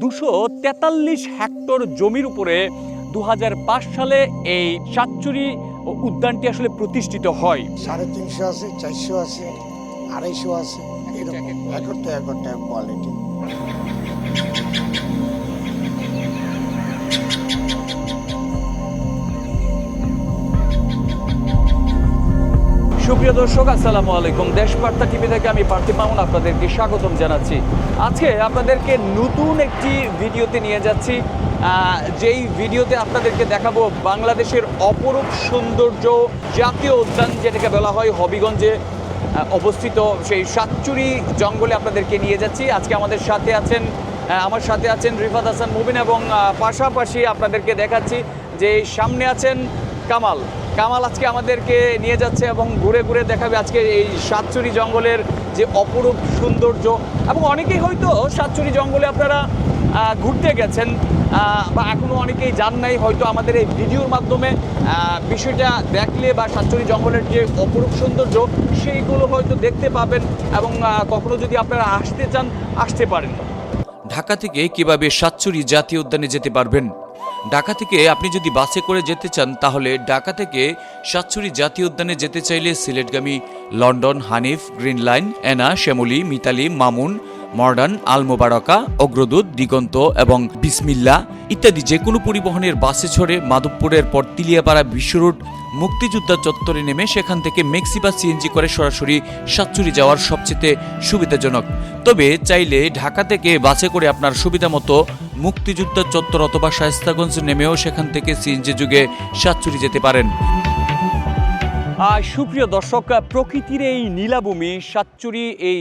দুশো তেতাল্লিশ হেক্টর জমির উপরে দু হাজার পাঁচ সালে এই সাতচুরি উদ্যানটি আসলে প্রতিষ্ঠিত হয়। সাড়ে তিনশো আছে চারশো আছে আড়াইশো আছে এরকম। একটা একটা কোয়ালিটি সুপ্রিয় দর্শক, আসসালামু আলাইকুম। দেশবার্তা টিভি থেকে আমি পার্থিব মামুন আপনাদেরকে স্বাগতম জানাচ্ছি। আজকে আপনাদেরকে নতুন একটি ভিডিওতে নিয়ে যাচ্ছি। যেই ভিডিওতে আপনাদেরকে দেখাবো বাংলাদেশের অপরূপ সৌন্দর্য জাতীয় উদ্যান, যেটাকে বলা হয় হবিগঞ্জে অবস্থিত সেই সাতচুরি জঙ্গলে আপনাদেরকে নিয়ে যাচ্ছি। আজকে আমাদের সাথে আছেন আমার সাথে আছেন রিফাত হাসান মুবিন এবং পাশাপাশি আপনাদেরকে দেখাচ্ছি যে সামনে আছেন কামাল। কামাল আজকে আমাদেরকে নিয়ে যাচ্ছে এবং ঘুরে ঘুরে দেখাবে আজকে এই সাতচুরি জঙ্গলের যে অপরূপ সৌন্দর্য। এবং অনেকেই হয়তো সাতচুরি জঙ্গলে আপনারা ঘুরতে গেছেন বা এখনও অনেকেই যান নাই, হয়তো আমাদের এই ভিডিওর মাধ্যমে বিষয়টা দেখলে বা সাতচুরি জঙ্গলের যে অপরূপ সৌন্দর্য, সেইগুলো হয়তো দেখতে পাবেন এবং কখনো যদি আপনারা আসতে চান, আসতে পারেন। ঢাকা থেকে কীভাবে সাতচুরি জাতীয় উদ্যানে যেতে পারবেন? ঢাকা থেকে আপনি যদি বাসে করে যেতে চান, তাহলে ঢাকা থেকে সাতচুরি জাতীয় উদ্যানে যেতে চাইলে সিলেটগামী London, Hanif green line Ena, Shyamoli, Mitali, Mamun modern Al Mobaraka Agradut, Diganta এবং বিসমিল্লা ইত্যাদি যে কোনো পরিবহনের বাসে ছড়ে মাধবপুরের পর তিলিয়াপাড়া বিশ্ব রোড মুক্তিযোদ্ধা চত্বরে নেমে সেখান থেকে মেক্সি বা সিএনজি করে সরাসরি সাতচুরি যাওয়ার সবচেয়ে সুবিধাজনক। তবে চাইলে ঢাকা থেকে বাসে করে আপনার সুবিধা মতো মুক্তিযোদ্ধা চত্বর অথবা শায়স্তাগঞ্জ নেমেও সেখান থেকে সিএনজি যুগে সাতচুরি যেতে পারেন। সুপ্রিয় দর্শক, প্রকৃতির এই নীলাভূমি, সাতচুরি এই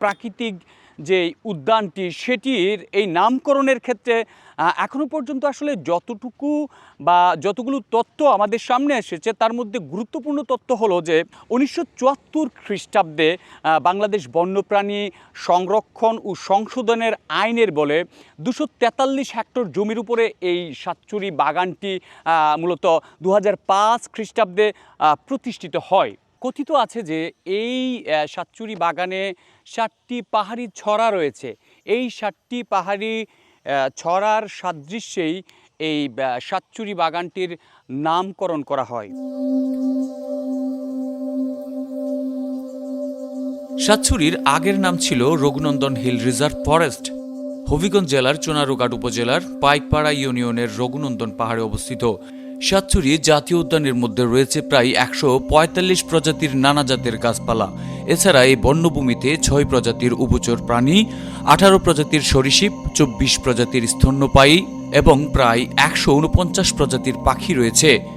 প্রাকৃতিক যে উদ্যানটি সেটির এই নামকরণের ক্ষেত্রে আহ, এখনও পর্যন্ত আসলে যতটুকু বা যতগুলো তথ্য আমাদের সামনে এসেছে তার মধ্যে গুরুত্বপূর্ণ তথ্য হলো যে উনিশশো চুয়াত্তর খ্রিস্টাব্দে বাংলাদেশ বন্যপ্রাণী সংরক্ষণ ও সংশোধনের আইনের বলে দুশো তেতাল্লিশ হেক্টর জমির উপরে এই সাতচুরি বাগানটি মূলত দু হাজার পাঁচ খ্রিস্টাব্দে প্রতিষ্ঠিত হয়। কথিত আছে যে এই সাতচুরি বাগানে সাতটি পাহাড়ি ছড়া রয়েছে। এই সাতটি পাহাড়ি ছড়ার সাদৃশ্যেই এই সাতচুরি বাগানটির নামকরণ করা হয়। সাতচুরির আগের নাম ছিল Raghunandan hill reserve forest. Habiganj জেলার চুনারুঘাট উপজেলার পাইকপাড়া ইউনিয়নের রঘুনন্দন পাহাড়ে অবস্থিত। সাতচুরি জাতীয় উদ্যানের মধ্যে রয়েছে প্রায় একশো পঁয়তাল্লিশ প্রজাতির নানা জাতের গাছপালা। এছাড়া এই বন্যভূমিতে ছয় প্রজাতির উভচর প্রাণী, আঠারো প্রজাতির সরীসৃপ, চব্বিশ প্রজাতির স্তন্যপায়ী এবং প্রায় একশো উনপঞ্চাশ প্রজাতির পাখি রয়েছে।